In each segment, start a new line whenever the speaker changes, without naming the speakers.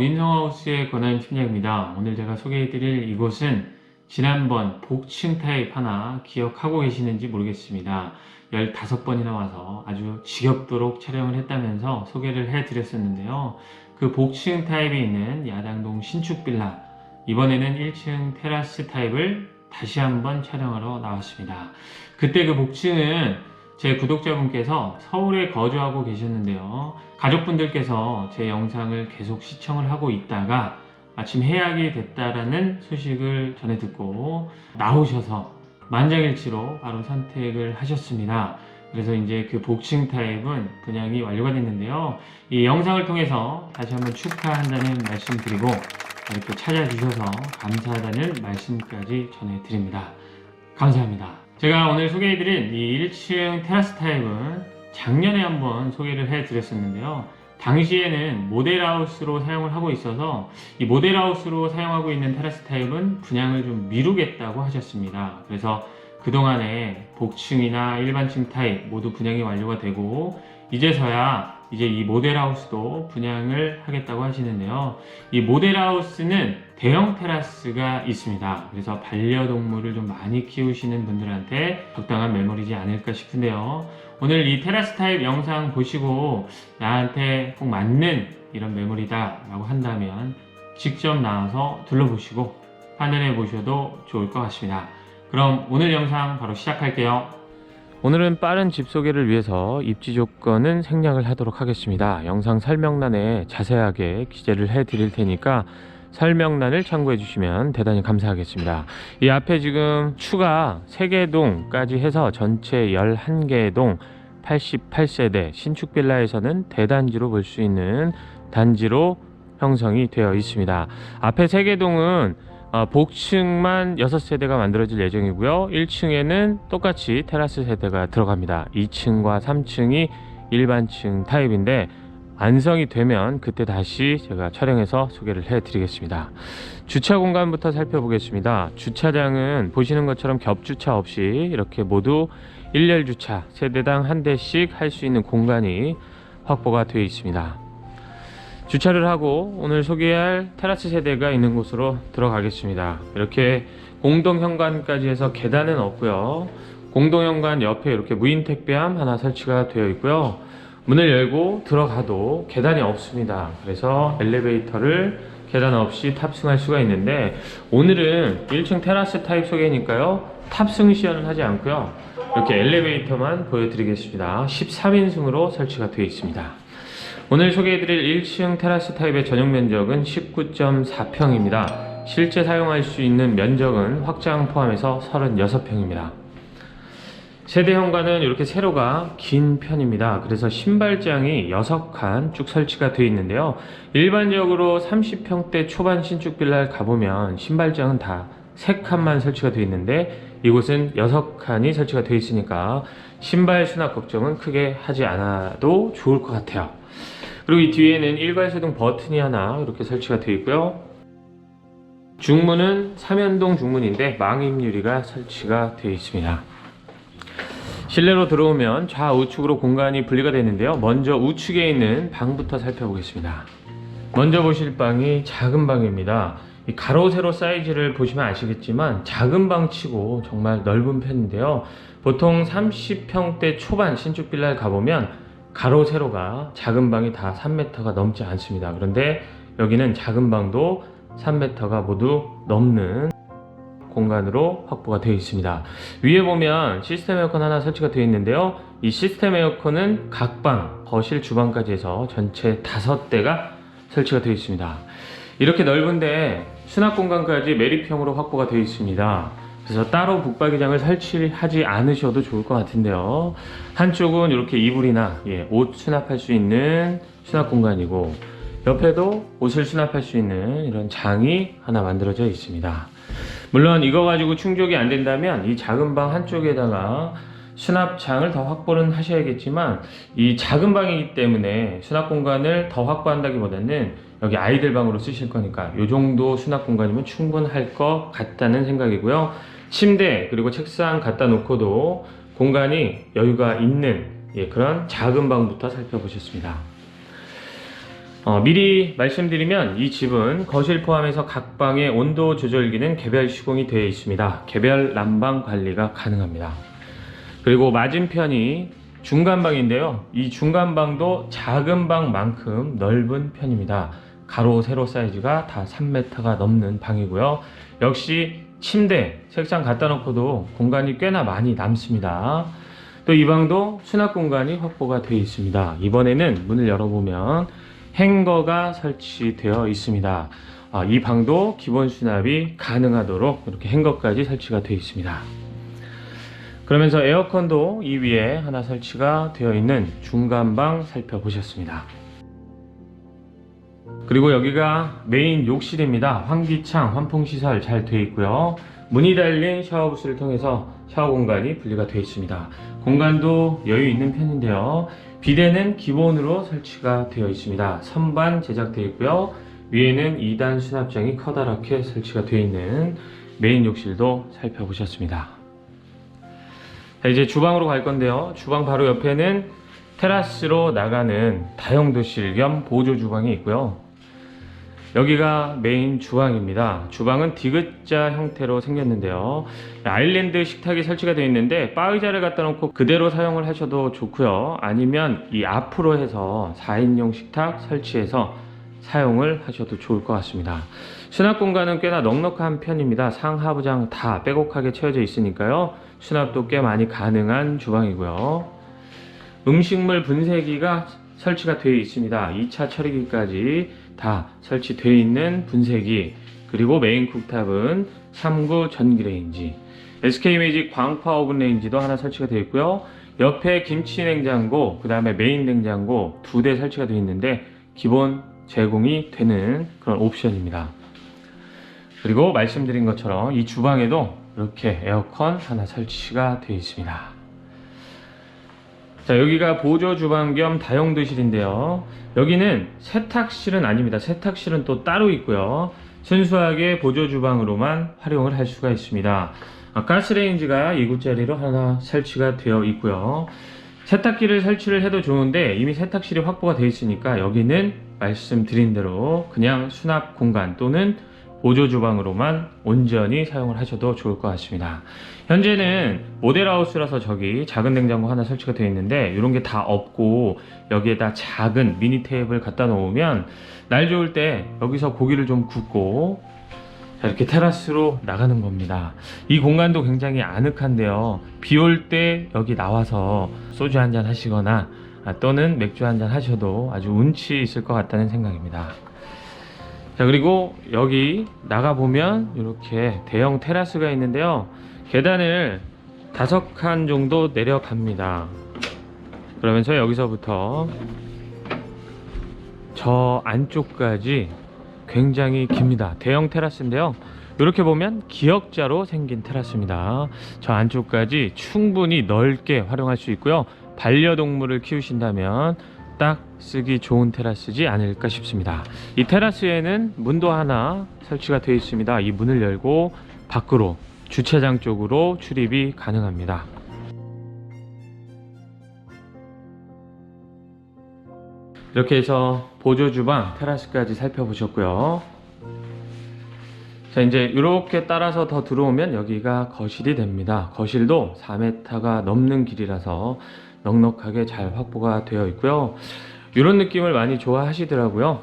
민성하우스의 권한 팀장입니다. 오늘 제가 소개해드릴 이곳은 지난번 복층 타입 하나 기억하고 계시는지 모르겠습니다. 15번이나 와서 아주 지겹도록 촬영을 했다면서 소개를 해드렸었는데요. 그 복층 타입에 있는 야당동 신축 빌라 이번에는 1층 테라스 타입을 다시 한번 촬영하러 나왔습니다. 그때 그 복층은 제 구독자분께서 서울에 거주하고 계셨는데요. 가족분들께서 제 영상을 계속 시청을 하고 있다가 마침 해약이 됐다라는 소식을 전해 듣고 나오셔서 만장일치로 바로 선택을 하셨습니다. 그래서 이제 그 복층 타입은 분양이 완료가 됐는데요. 이 영상을 통해서 다시 한번 축하한다는 말씀 드리고 이렇게 찾아주셔서 감사하다는 말씀까지 전해드립니다. 감사합니다. 제가 오늘 소개해드린 이 1층 테라스 타입은 작년에 한번 소개를 해드렸었는데요. 당시에는 모델하우스로 사용을 하고 있어서 이 모델하우스로 사용하고 있는 테라스 타입은 분양을 좀 미루겠다고 하셨습니다. 그래서 그동안에 복층이나 일반층 타입 모두 분양이 완료가 되고 이제서야 이제 이 모델하우스도 분양을 하겠다고 하시는데요. 이 모델하우스는 대형 테라스가 있습니다. 그래서 반려동물을 좀 많이 키우시는 분들한테 적당한 매물이지 않을까 싶은데요. 오늘 이 테라스 타입 영상 보시고 나한테 꼭 맞는 이런 매물이다 라고 한다면 직접 나와서 둘러보시고 판단해 보셔도 좋을 것 같습니다. 그럼 오늘 영상 바로 시작할게요. 오늘은 빠른 집 소개를 위해서 입지 조건은 생략을 하도록 하겠습니다. 영상 설명란에 자세하게 기재를 해 드릴 테니까 설명란을 참고해 주시면 대단히 감사하겠습니다. 이 앞에 지금 추가 3개 동까지 해서 전체 11개 동 88세대 신축 빌라에서는 대단지로 볼 수 있는 단지로 형성이 되어 있습니다. 앞에 3개 동은 어, 복층만 6세대가 만들어질 예정이고요. 1층에는 똑같이 테라스 세대가 들어갑니다. 2층과 3층이 일반층 타입인데 완성이 되면 그때 다시 제가 촬영해서 소개를 해 드리겠습니다. 주차 공간부터 살펴보겠습니다. 주차장은 보시는 것처럼 겹주차 없이 이렇게 모두 일렬 주차 세대당 한 대씩 할 수 있는 공간이 확보가 되어 있습니다. 주차를 하고 오늘 소개할 테라스 세대가 있는 곳으로 들어가겠습니다. 이렇게 공동 현관까지 해서 계단은 없고요. 공동 현관 옆에 이렇게 무인 택배함 하나 설치가 되어 있고요. 문을 열고 들어가도 계단이 없습니다. 그래서 엘리베이터를 계단 없이 탑승할 수가 있는데 오늘은 1층 테라스 타입 소개니까요. 탑승 시연은 하지 않고요. 이렇게 엘리베이터만 보여드리겠습니다. 13인승으로 설치가 되어 있습니다. 오늘 소개해드릴 1층 테라스 타입의 전용 면적은 19.4평입니다. 실제 사용할 수 있는 면적은 확장 포함해서 36평입니다. 세대 현관은 이렇게 세로가 긴 편입니다. 그래서 신발장이 6칸 쭉 설치가 되어 있는데요. 일반적으로 30평대 초반 신축 빌라를 가보면 신발장은 다 3칸만 설치가 되어 있는데 이곳은 6칸이 설치가 되어 있으니까 신발 수납 걱정은 크게 하지 않아도 좋을 것 같아요. 그리고 이 뒤에는 일괄소등 버튼이 하나 이렇게 설치가 되어 있고요. 중문은 삼연동 중문인데 망임 유리가 설치가 되어 있습니다. 실내로 들어오면 좌우측으로 공간이 분리가 되는데요. 먼저 우측에 있는 방부터 살펴보겠습니다. 먼저 보실 방이 작은 방입니다. 이 가로 세로 사이즈를 보시면 아시겠지만 작은 방 치고 정말 넓은 편인데요. 보통 30평대 초반 신축 빌라를 가보면 가로 세로가 작은 방이 다 3m가 넘지 않습니다. 그런데 여기는 작은 방도 3m가 모두 넘는 공간으로 확보가 되어 있습니다. 위에 보면 시스템 에어컨 하나 설치가 되어 있는데요. 이 시스템 에어컨은 각 방, 거실, 주방까지 해서 전체 다섯 대가 설치가 되어 있습니다. 이렇게 넓은데 수납 공간까지 매립형으로 확보가 되어 있습니다. 그래서 따로 북박이장을 설치하지 않으셔도 좋을 것 같은데요. 한쪽은 이렇게 이불이나 예, 옷 수납할 수 있는 수납 공간이고 옆에도 옷을 수납할 수 있는 이런 장이 하나 만들어져 있습니다. 물론 이거 가지고 충족이 안 된다면 이 작은 방 한쪽에다가 수납장을 더 확보는 하셔야겠지만 이 작은 방이기 때문에 수납 공간을 더 확보한다기보다는 여기 아이들 방으로 쓰실 거니까 이 정도 수납 공간이면 충분할 것 같다는 생각이고요. 침대 그리고 책상 갖다 놓고도 공간이 여유가 있는 예, 그런 작은 방부터 살펴보셨습니다. 어, 미리 말씀드리면 이 집은 거실 포함해서 각 방의 온도 조절 기는 개별 시공이 되어 있습니다. 개별 난방 관리가 가능합니다. 그리고 맞은편이 중간방인데요. 이 중간방도 작은 방만큼 넓은 편입니다. 가로 세로 사이즈가 다 3m가 넘는 방이고요. 역시 침대, 책상 갖다 놓고도 공간이 꽤나 많이 남습니다. 또 이 방도 수납 공간이 확보가 되어 있습니다. 이번에는 문을 열어보면 행거가 설치되어 있습니다. 아, 이 방도 기본 수납이 가능하도록 이렇게 행거까지 설치가 되어 있습니다. 그러면서 에어컨도 이 위에 하나 설치가 되어 있는 중간방 살펴보셨습니다. 그리고 여기가 메인 욕실입니다. 환기창, 환풍시설 잘 되어 있고요. 문이 달린 샤워부스를 통해서 샤워 공간이 분리가 되어 있습니다. 공간도 여유 있는 편인데요. 비대는 기본으로 설치가 되어 있습니다. 선반 제작되어 있고요. 위에는 2단 수납장이 커다랗게 설치가 되어 있는 메인 욕실도 살펴보셨습니다. 자, 이제 주방으로 갈 건데요. 주방 바로 옆에는 테라스로 나가는 다용도실 겸 보조 주방이 있고요. 여기가 메인 주방입니다. 주방은 디귿자 형태로 생겼는데요. 아일랜드 식탁이 설치가 되어 있는데 바 의자를 갖다 놓고 그대로 사용을 하셔도 좋고요. 아니면 이 앞으로 해서 4인용 식탁 설치해서 사용을 하셔도 좋을 것 같습니다. 수납 공간은 꽤나 넉넉한 편입니다. 상하부장 다 빼곡하게 채워져 있으니까요. 수납도 꽤 많이 가능한 주방이고요. 음식물 분쇄기가 설치가 되어 있습니다. 2차 처리기까지 다 설치되어 있는 분쇄기 그리고 메인 쿡탑은 3구 전기레인지 SK 매직 광파 오븐 레인지도 하나 설치가 되어 있고요. 옆에 김치 냉장고 그 다음에 메인 냉장고 두 대 설치가 되어 있는데 기본 제공이 되는 그런 옵션입니다. 그리고 말씀드린 것처럼 이 주방에도 이렇게 에어컨 하나 설치가 되어 있습니다. 자, 여기가 보조 주방 겸 다용도실인데요. 여기는 세탁실은 아닙니다. 세탁실은 또 따로 있고요. 순수하게 보조 주방으로만 활용을 할 수가 있습니다. 아, 가스레인지가 2구짜리로 하나 설치가 되어 있고요. 세탁기를 설치를 해도 좋은데 이미 세탁실이 확보가 되어 있으니까 여기는 말씀드린 대로 그냥 수납 공간 또는 보조 주방으로만 온전히 사용을 하셔도 좋을 것 같습니다. 현재는 모델하우스라서 저기 작은 냉장고 하나 설치가 되어 있는데 이런 게 다 없고 여기에다 작은 미니 테이블 갖다 놓으면 날 좋을 때 여기서 고기를 좀 굽고 자, 이렇게 테라스로 나가는 겁니다. 이 공간도 굉장히 아늑한데요. 비 올 때 여기 나와서 소주 한 잔 하시거나 아, 또는 맥주 한 잔 하셔도 아주 운치 있을 것 같다는 생각입니다. 자 그리고 여기 나가 보면 이렇게 대형 테라스가 있는데요. 계단을 다섯 칸 정도 내려갑니다. 그러면서 여기서부터 저 안쪽까지 굉장히 깁니다. 대형 테라스인데요. 이렇게 보면 기역자로 생긴 테라스입니다. 저 안쪽까지 충분히 넓게 활용할 수 있고요. 반려동물을 키우신다면 딱 쓰기 좋은 테라스지 않을까 싶습니다. 이 테라스에는 문도 하나 설치가 되어 있습니다. 이 문을 열고 밖으로 주차장 쪽으로 출입이 가능합니다. 이렇게 해서 보조 주방 테라스까지 살펴보셨고요. 자 이제 이렇게 따라서 더 들어오면 여기가 거실이 됩니다. 거실도 4m가 넘는 길이라서 넉넉하게 잘 확보가 되어 있고요. 이런 느낌을 많이 좋아하시더라고요.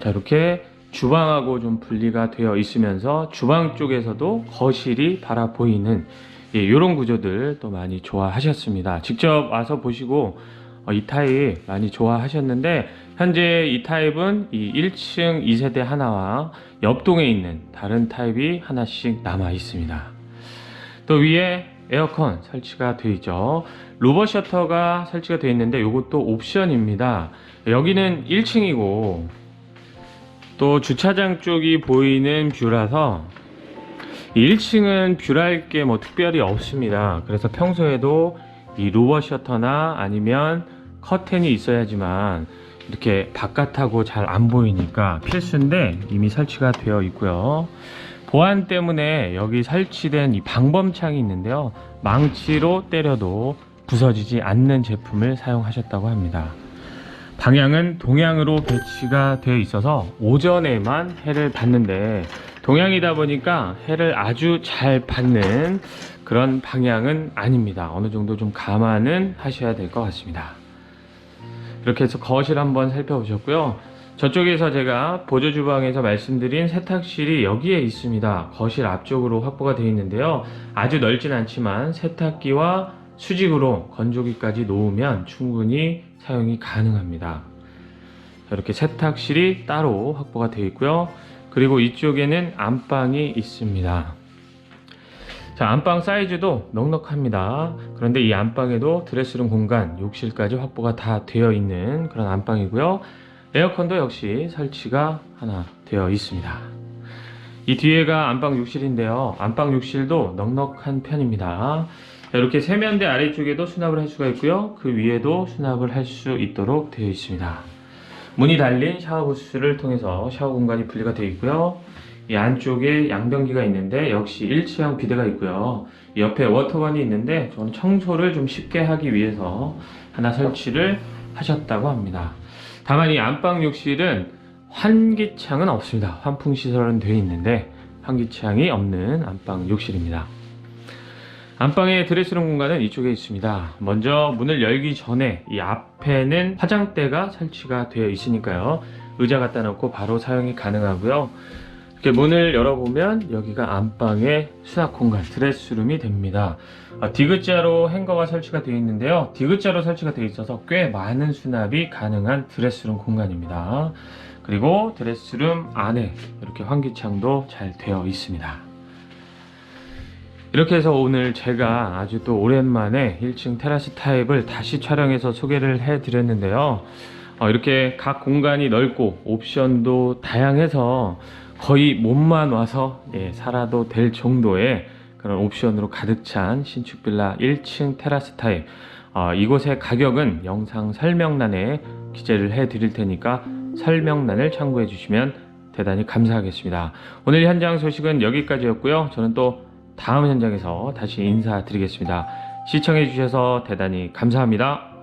자, 이렇게 주방하고 좀 분리가 되어 있으면서 주방 쪽에서도 거실이 바라 보이는 예, 이런 구조들 또 많이 좋아하셨습니다. 직접 와서 보시고 어, 이 타입 많이 좋아하셨는데 현재 이 타입은 이 1층 2세대 하나와 옆동에 있는 다른 타입이 하나씩 남아 있습니다. 또 위에 에어컨 설치가 되어 있죠. 로버 셔터가 설치가 되어 있는데 이것도 옵션입니다. 여기는 1층이고 또 주차장 쪽이 보이는 뷰라서 1층은 뷰랄 게 뭐 특별히 없습니다. 그래서 평소에도 이 로버 셔터나 아니면 커튼이 있어야지만 이렇게 바깥하고 잘 안 보이니까 필수인데 이미 설치가 되어 있고요. 보안 때문에 여기 설치된 이 방범창이 있는데요. 망치로 때려도 부서지지 않는 제품을 사용하셨다고 합니다. 방향은 동향으로 배치가 되어 있어서 오전에만 해를 받는데 동향이다 보니까 해를 아주 잘 받는 그런 방향은 아닙니다. 어느 정도 좀 감안은 하셔야 될 것 같습니다. 이렇게 해서 거실 한번 살펴보셨고요. 저쪽에서 제가 보조 주방에서 말씀드린 세탁실이 여기에 있습니다. 거실 앞쪽으로 확보가 되어 있는데요. 아주 넓진 않지만 세탁기와 수직으로 건조기까지 놓으면 충분히 사용이 가능합니다. 자, 이렇게 세탁실이 따로 확보가 되어 있고요. 그리고 이쪽에는 안방이 있습니다. 자, 안방 사이즈도 넉넉합니다. 그런데 이 안방에도 드레스룸 공간, 욕실까지 확보가 다 되어 있는 그런 안방이고요. 에어컨도 역시 설치가 하나 되어 있습니다. 이 뒤에가 안방 욕실인데요. 안방 욕실도 넉넉한 편입니다. 자, 이렇게 세면대 아래쪽에도 수납을 할 수가 있고요. 그 위에도 수납을 할 수 있도록 되어 있습니다. 문이 달린 샤워부스를 통해서 샤워 공간이 분리가 되어 있고요. 이 안쪽에 양변기가 있는데 역시 일체형 비데가 있고요. 이 옆에 워터건이 있는데 저는 청소를 좀 쉽게 하기 위해서 하나 설치를 하셨다고 합니다. 다만 이 안방 욕실은 환기창은 없습니다. 환풍 시설은 되어 있는데 환기창이 없는 안방 욕실입니다. 안방의 드레스룸 공간은 이쪽에 있습니다. 먼저 문을 열기 전에 이 앞에는 화장대가 설치가 되어 있으니까요. 의자 갖다 놓고 바로 사용이 가능하고요. 이렇게 문을 열어보면 여기가 안방의 수납 공간, 드레스룸이 됩니다. 아, 디귿자로 행거가 설치가 되어 있는데요. 디귿자로 설치가 되어 있어서 꽤 많은 수납이 가능한 드레스룸 공간입니다. 그리고 드레스룸 안에 이렇게 환기창도 잘 되어 있습니다. 이렇게 해서 오늘 제가 아주 또 오랜만에 1층 테라스 타입을 다시 촬영해서 소개를 해 드렸는데요. 어, 이렇게 각 공간이 넓고 옵션도 다양해서 거의 몸만 와서 예, 살아도 될 정도의 그런 옵션으로 가득 찬 신축 빌라 1층 테라스 타입. 어, 이곳의 가격은 영상 설명란에 기재를 해 드릴 테니까 설명란을 참고해 주시면 대단히 감사하겠습니다. 오늘 현장 소식은 여기까지였고요. 저는 또 다음 현장에서 다시 인사드리겠습니다. 시청해 주셔서 대단히 감사합니다.